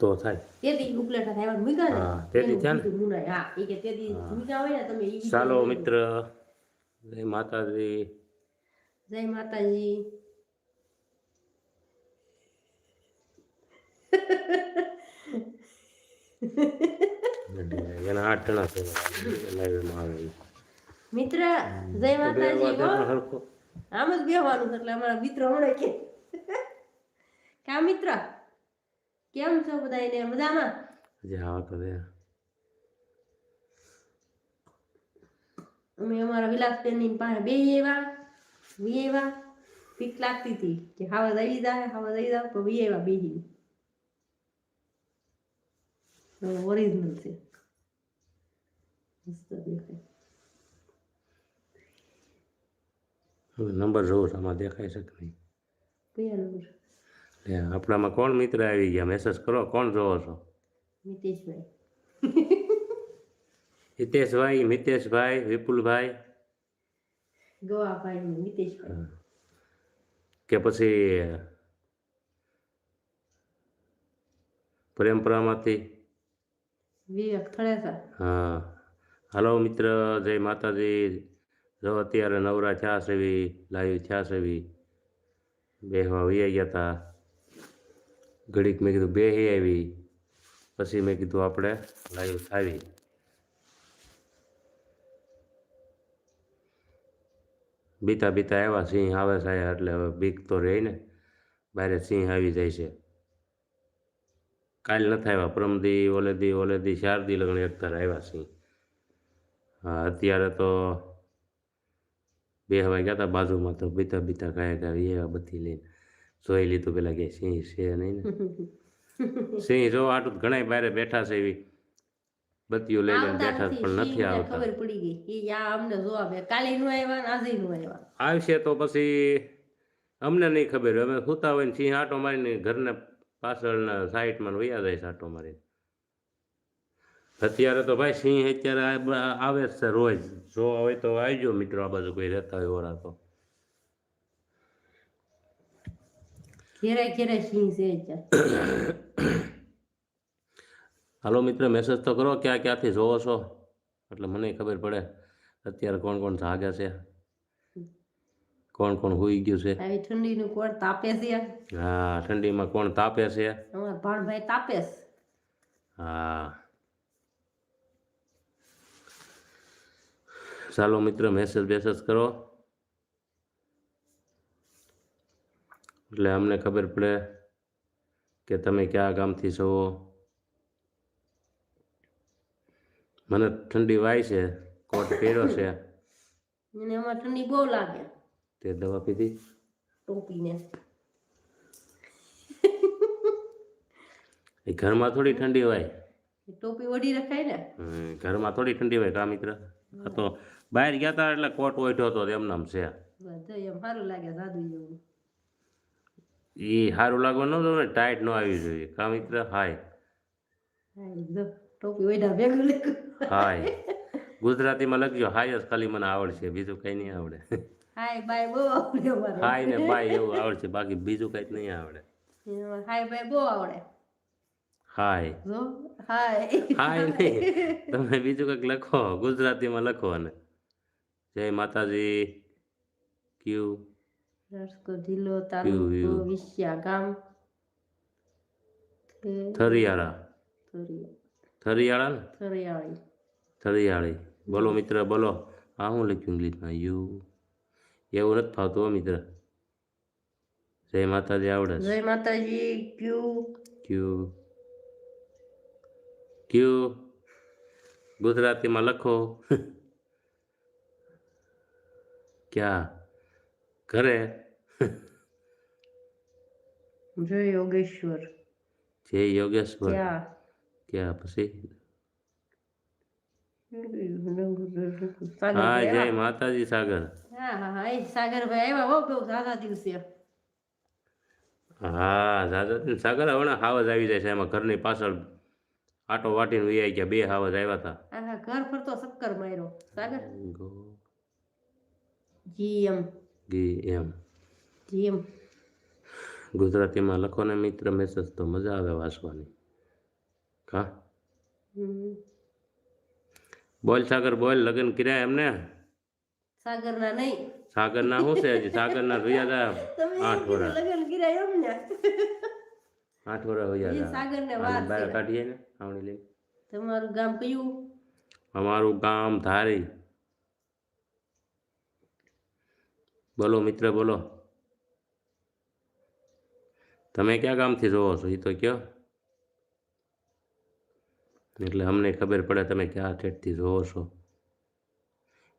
તો થાય. તેથી ઉપલેટા થાય મૂક્યા હા, તેથી થયા? હા. એ કે તેથી મૂક્યા હોય ને તમે ચાલો મિત્ર. જય માતાજી. જય માતાજી. એના આઠ જણા છે લાઈવમાં આવે મિત્ર જય માતાજી. આમ જ બેહવાનું એટલે અમારા મિત્ર હમણાં કે. કા મિત્ર? કેમ છો બધા એને મજામાં હજી કરે અમે અમારા વિલાસબેનની પાસે બે એવા વી એવા પીક લાગતી હતી કે હાવા દઈ જાય હાવા દઈ જાય તો વી એવા બેહી ઓરિજિનલ છે. દેખાય. હવે નંબર જોઉં આમાં દેખાય છે કે નહીં? કયા નંબર? આપણામાં કોણ મિત્ર આવી ગયા? મેસેજ કરો. કોણ જોવો છો? મિતેશભાઈ. હિતેશભાઈ મિતેશભાઈ વિપુલભાઈ? ગોવાભાઈ મિતેશભાઈ. કે પછી પરંપરામાંથી? વિવેક થળેસા હા. હાલો મિત્ર જય માતાજી. જો અત્યારે નવરા થયા છે એવી લાઈવ થયા છે એવી. બેહવા વૈયા ગયા હતા ઘડીક મેં કીધું બેહી આવી. પછી મેં કીધું આપણે લાઈવ થાવી. બીતા બીતા આવ્યા, સિંહ આવે સાહેબ, એટલે હવે બીક તો રહે ને. બારે સિંહ આવી જાય છે. કાલ નથી આવ્યા, પ્રમદી, ઓલેદી ઓલેદી, શારદી લગ્ન એકતર આવ્યા સિંહ. હા, અત્યારે તો બે હવાઈ ગયા હતા બાજુમાં, તો બીતા બીતા કાંઈ કાંઈ એવા બધી લઈને. જોઈ લીધું પેલા કે સિંહ છે નહીં ને. સિંહ જો આટલું ઘણા બારે બેઠા છે એવી. બત્તીઓ લઈ લઈને બેઠા પણ નથી આવતા ખબર પડી ગઈ. એ આ અમને જોવા બે કાલે નું આવ્યા આજે નું આવ્યા. આવશે તો પછી અમને નહીં ખબર. અમે સૂતા હોય ને સિંહ આટો મારીને ઘરના પાછળના સાઈડમાં વૈયા જાય આટો મારીને. અત્યારે તો ભાઈ સિંહ અત્યારે આવે છે રોજ. જો હોય તો આવજો મિત્રો આ બાજુ કોઈ રહેતા હોય ઓરા તો. ઘેરે ઘેરે સિંહ છે હાલો મિત્ર મેસેજ તો કરો ક્યાં ક્યાંથી જોવો છો એટલે મને ખબર પડે અત્યારે કોણ કોણ જાગે છે કોણ કોણ હોઈ ગયું છે આવી ઠંડીનું કોણ તાપે છે હા ઠંડીમાં કોણ તાપે છે અમારા ભાણભાઈ તાપે છે હા ચાલો મિત્ર મેસેજ બેસેજ કરો એટલે અમને ખબર પડે કે તમે કયા ગામથી છો. મને ઠંડી વાય છે કોટ પહેર્યો છે. મને એમાં ઠંડી બહુ લાગે. તે દવા પીધી? ટોપીને. એ ઘરમાં થોડી ઠંડી હોય. ટોપી ઓઢી રખાય ને. ઘરમાં થોડી ઠંડી હોય કા મિત્ર? આ તો બહાર ગયા હતા એટલે કોટ ઓઢ્યો હતો એમ નામ છે. બધું એમ સારું લાગે સાદું જેવું એ સારું લાગવા ન જોઈએ ને ટાઈટ ન આવી જોઈએ. કામ મિત્ર? હાય. હાય ગુજરાતીમાં લખજો હાય જ ખાલી મને આવડશે બીજું કંઈ નહીં આવડે. હાય બાય બહુ આવડે હાય ને બાય એવું આવડશે બાકી બીજું કંઈ નહીં આવડે. હાય બાય બહુ આવડે. હાય. જો હાય. હાય નહીં. તમે બીજું કંઈક લખો ગુજરાતીમાં લખો અને. જય માતાજી. ક્યુ. રાજકોટ જિલ્લો તાલુકો યુ. ગામ થરિયાળા થરિયાળા થરિયાળી થરિયાળી બોલો મિત્ર બોલો હા હું લખ્યું ઇંગ્લિશમાં યુ એવું નથી ફાવતું મિત્ર જય માતાજી આવડે જય માતાજી ક્યુ ક્યુ ક્યુ ગુજરાતીમાં લખો ક્યાં ઘરે? જય યોગેશ્વર. જય યોગેશ્વર. ક્યાં? ક્યાં પછી? સાગર હા જય માતાજી સાગર. હા હા હા એ આવ્યા. હો બહુ સાદા દિવસે. હા દાદા સાગર હમણાં હાવજ આવી જાય છે. એમાં ઘરની પાછળ આટો વાટીને વી ગયા. બે હાવજ આવ્યા હતા. ઘર ફરતો શક્કર માર્યો. સાગર? જી એમ. ગી એમ. એમ. ગુજરાતીમાં લખો ને મિત્ર મેસેજ તો મજા આવે વાંચવાની. હા? બોલ સાગર બોલ લગ્ન કર્યા એમને? સાગરના નહીં. સાગરના શું છે હજી? સાગરના રહ્યા હતા આઠ વર્ષ લગન કર્યા એમને આઠ વર્ષ રહ્યા હતા સાગર ને વાત બહાર કાઢીએ ને આવણી લઈને. તમારું ગામ કયું? અમારું ગામ ધારી. બોલો મિત્ર બોલો. તમે ક્યાં ગામથી જોવો છો? એ તો કયો. એટલે અમને ખબર પડે તમે ક્યાં ઠેઠથી જોવો છો.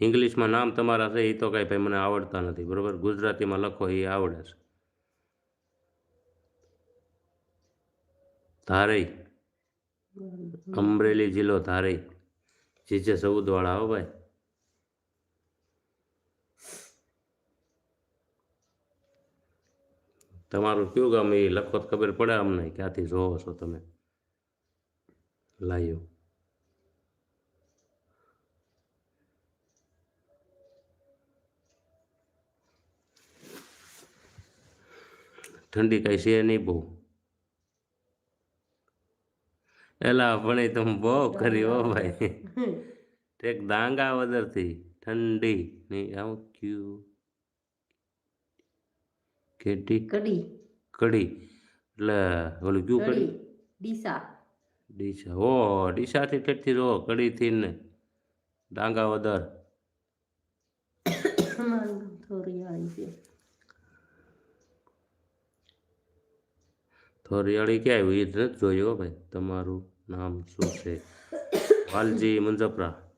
ઇંગ્લિશમાં નામ તમારા છે એ તો કાંઈ ભાઈ મને આવડતા નથી બરોબર? ગુજરાતીમાં લખો એ આવડે છે. ધારઈ. અમરેલી જિલ્લો ધારઈ. જીજે સૌદવાળા હો ભાઈ. તમારું કયું ગામ એ લખો તો ખબર પડે અમને ક્યાંથી જોવો છો તમે? લાયો. ઠંડી કઈ છે નહીં બહુ. એલા પણ તમે બહુ કરી હો ભાઈ. એક દાંગા વદરથી ઠંડી. નહીં આવું ક્યુ? કેટી? કડી. કડી. એટલે ઓલું ક્યુ કડી? ડીસા. ડીસા. ઓ ડીસાથી ઠેઠથી રહો કડીથી ને. ડાંગા વદર. ગામ થોરિયાળી ક્યાં આવ્યું એ નથી જોયું ભાઈ. તમારું નામ શું છે? વાલજી મુંજપરા.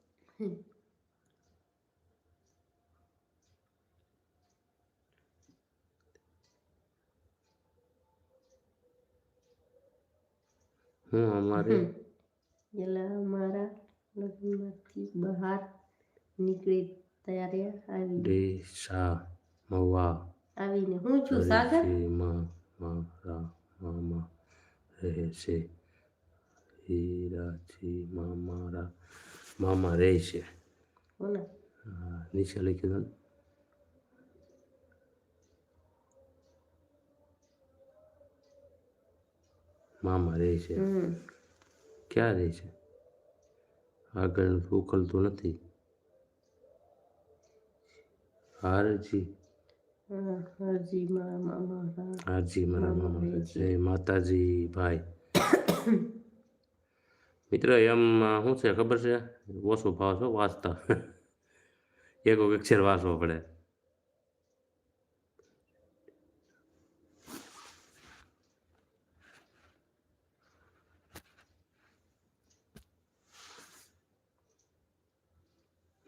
હું અમારે એટલે અમારા લગ્નમાંથી બહાર નીકળી ત્યારે આવી ડીસા મવા. આવીને. હું છું સાગર? મારા મામા રહે છે. હીરાજીમાં મામારા મામા રહે છે. નીચે લખી દો મામા રહે છે. ક્યાં રહે છે? આગળ ઉકલતું નથી. હારજી. હારજી મારા મામા. મારા મામા જય માતાજી ભાઈ. મિત્ર એમ શું છે ખબર છે? ઓછો ભાવ છો વાંચતા. એક એક અક્ષર વાંચવો પડે.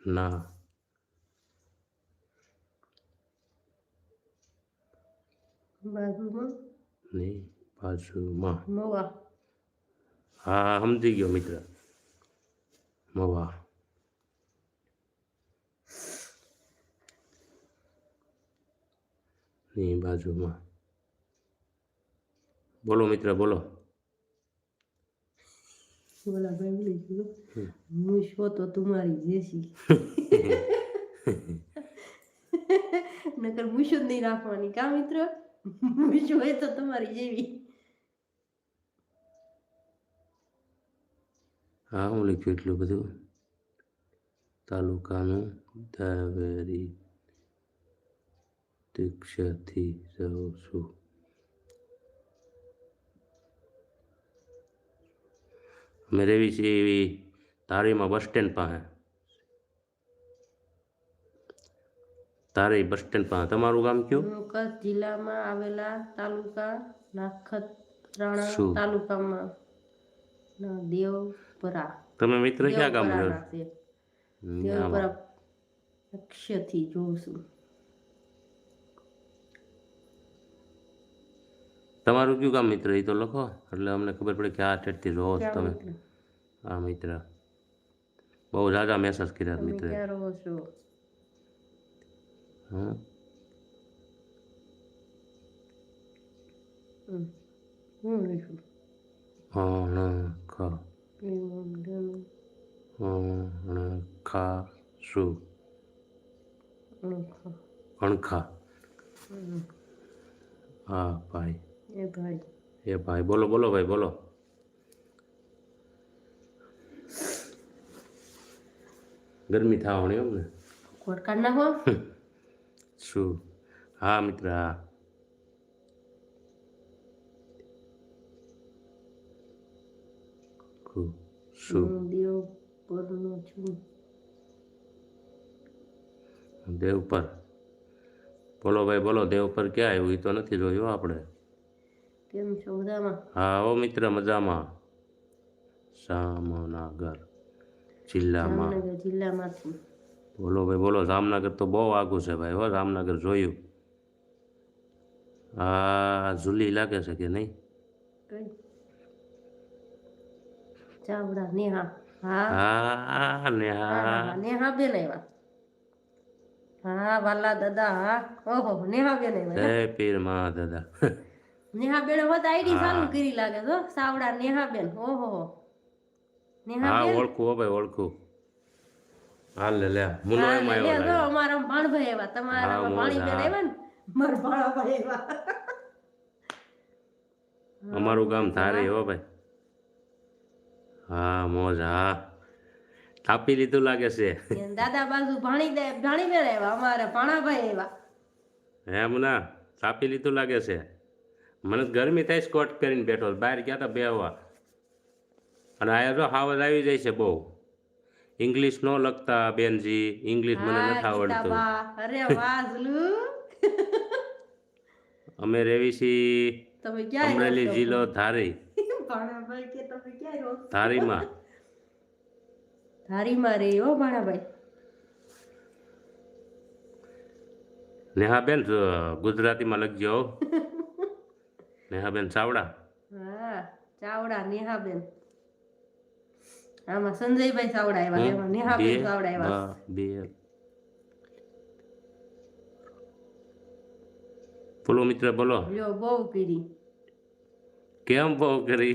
ના. બાજુમાં? ની બાજુમાં. મવા. હા સમજી ગયો મિત્ર. મવા. ની બાજુમાં. બોલો મિત્ર બોલો. બોલા ભાઈ બોલી ગયો. હું છો તો તમારી જેસી નકર મૂછો જ નહીં રાખવાની કા મિત્ર મૂછ હોય તો તમારી જેવી હા હું લખ્યું એટલું બધું તાલુકાનું દાવેરી દીક્ષાથી જાઉં છું અમે છે એવી ધારીમાં બસ સ્ટેન્ડ પાસે ધારી બસ સ્ટેન્ડ પાસે તમારું ગામ કયું કચ્છ જિલ્લામાં આવેલા તાલુકા નાખત્રાણા? તાલુકામાં દેવપરા તમે મિત્ર ક્યાં ગામ રહ્યો દેવપરા અક્ષયથી જોઉં છું તમારું કયું કામ મિત્ર? એ તો લખો. એટલે અમને ખબર પડે કે આ ઠેઠથી રહો છો તમે. આ હા મિત્ર. બહુ ઝાઝા મેસેજ કર્યા મિત્ર હા. અણખા. હા ભાઈ. હે ભાઈ. હે ભાઈ બોલો બોલો ભાઈ બોલો. ગરમી થવા એમ ને કોટકાડ ના હો શું? હા મિત્ર હા. શું? દેવ પરનો પર. બોલો ભાઈ બોલો દેવ પર ક્યાં આવ્યું? એ તો નથી જોયું આપણે. કેમ છો? બધામાં હા ઓ મિત્ર મજામાં. સામનગર જિલ્લામાં. જામનગર જિલ્લામાંથી. બોલો ભાઈ બોલો. જામનગર તો બહુ આગું છે ભાઈ હો. જામનગર જોયું. આ ઝૂલી લાગે છે કે નહીં? કઈ? ચાવડા નેહા. હા. હા ને હા હા નેહા બેન આવ્યા હા વાલા દાદા. હા. ઓહો નેહા બેન આવ્યા જય પીર મા દાદા નેહા બેન હોત આઈડી ચાલુ કરી લાગે તો સાવડા નેહા બેન ઓહો. નેહા હા ઓળખું હો ભાઈ ઓળખું. હાલ લે લે મુનો હા, એમાં લે, આવ્યો અમારા ભાણભાઈ આવ્યા તમારા હા, પાણી બેન આવ્યા ને? મારા ભાણાભાઈ આવ્યા. અમારું ગામ ધારે હો ભાઈ. હા મોજ હા. થાપી લીધું લાગે છે. દાદા બાજુ ભાણી દે ભાણી બેન આવ્યા અમારા ભાણાભાઈ આવ્યા. એમ ના થાપી લીધું લાગે છે. મને ગરમી થાય સ્કોટ કોટ કરીને બેઠો બહાર ગયા હતા બેહવા. અને આયા જો હાવજ આવી જાય છે બહુ. ઇંગ્લિશ નો લખતા બેનજી. ઇંગ્લિશ મને નથી આવડતું. અરે વાહ અમે રેવી છીએ અમરેલી છો? જિલ્લો ધારી. છો? ધારીમાં. ધારીમાં રે હો ભાણાભાઈ. નેહાબેન ગુજરાતીમાં લખજો. નેહાબેન ચાવડા? હા ચાવડા નેહાબેન. આમાં સંજયભાઈ ચાવડા આવ્યા એમાં નેહાબેન ચાવડા આવ્યા. બે. બોલો મિત્ર બોલો. લ્યો બહુ કરી. કેમ બહુ કરી?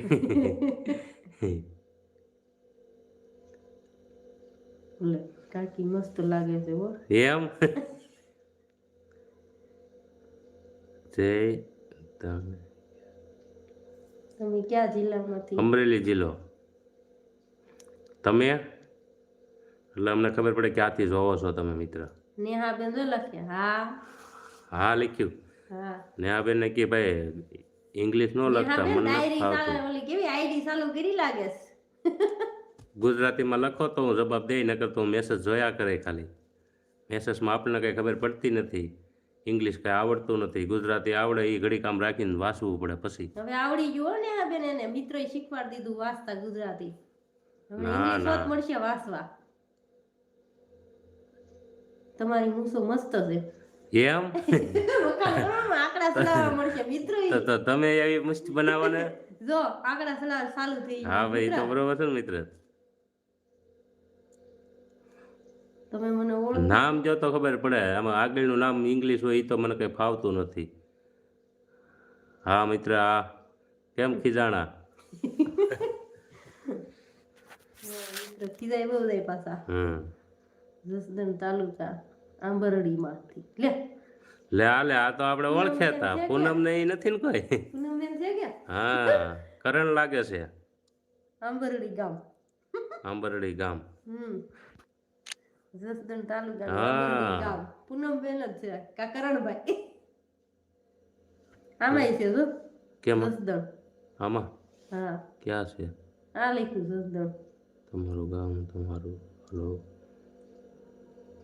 કાકી મસ્ત લાગે છે હો. એમ? જય તમે તમે ક્યાં જિલ્લામાંથી? અમરેલી જિલ્લો. તમે? એટલે અમને ખબર પડે ક્યાંથી જોવો છો તમે મિત્ર. નેહાબેન જો લખે હા. હા લખ્યું. હા. નેહાબેનને કે ભાઈ ઇંગ્લિશ નો લખતા નેહાબેન મને ડાયરી કેવી આઈડી ચાલુ કરી લાગે ગુજરાતીમાં લખો તો હું જવાબ દઈ નકર તો મેસેજ જોયા કરે ખાલી. મેસેજમાં આપણને કંઈ ખબર પડતી નથી. ઇંગ્લિશ કઈ આવડતું નથી ગુજરાતી આવડે એ ઘડી કામ રાખીને વાંચવું પડે પછી. હવે આવડી ગયું ને આ બેન એને મિત્રોએ શીખવાડી દીધું વાંચતા ગુજરાતી. ના, ના. મળશે વાંચવા. તમારી મૂસો મસ્ત છે. એમ? તો તો તમે એવી મસ્ત બનાવવાને જો આંકડા સલાહ ચાલુ થઈ હા ભાઈ તો બરોબર છે ને મિત્ર. તમે મને ઓળખો? નામ જો તો ખબર પડે. આમાં આગળનું નામ ઇંગ્લિશ હોય એ તો મને કંઈ ફાવતું નથી. હા મિત્ર આ કેમ ખીજાણા? ખીજાય બહુ જાય પાછા જસદણ તાલુકા આંબરડીમાંથી. લે. લે આ લે આ તો આપણે ઓળખ્યા હતા પૂનમ ને એ નથી ને કોઈ? પૂનમબેન છે કે? હા કરણ લાગે છે. આંબરડી ગામ. આંબરડી ગામ. હમ. જસદણ તાલુકા હા. બેન જ છે. કા કરણભાઈ. આમાંય છે જો. કેમ? જસદણ. આમાં? હા. ક્યાં છે? આ લખ્યું જસદણ. તમારું ગામ તમારું હલો.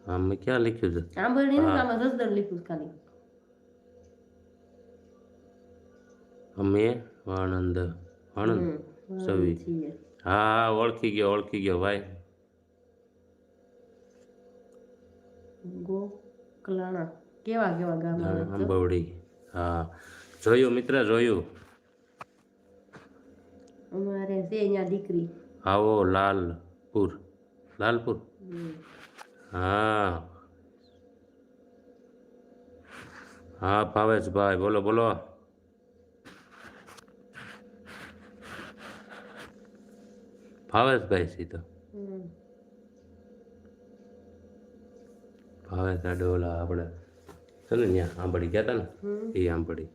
આમાં ક્યાં લખ્યું છે? આંબરડી નું આમાં જસદણ લખ્યું ખાલી. અમે આણંદ આણંદ સવી. હા ઓળખી ગયો ઓળખી ગયો ભાઈ. ગોકલાણા કેવા કેવા ગામ આવે હા. જોયું મિત્ર જોયું? અમારે છે અહીંયા દીકરી. આવો લાલપુર. લાલપુર? હા. હા ભાવેશભાઈ બોલો બોલો. ભાવેશભાઈ સી હમ. ડોલા આપણે છે ને ત્યાં આંબડી ગયા હતા ને? એ આંબડી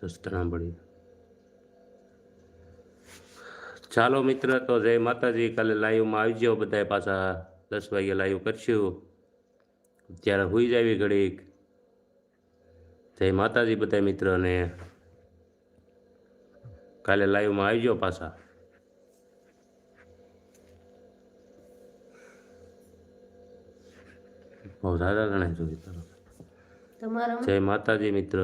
સસ્તર આંબડી ચાલો મિત્ર, તો જય માતાજી, કાલે લાઈવમાં આવી જાઓ બધાય પાછા. દસ વાગે લાઈવ કરશું. ત્યારે હોઈ જાવી ઘડીક. જય માતાજી બધા મિત્રોને. કાલે લાઈવમાં આવી જાઓ પાછા. બહુ દાદા ગણાય જોઈ તમારા જય માતાજી મિત્ર.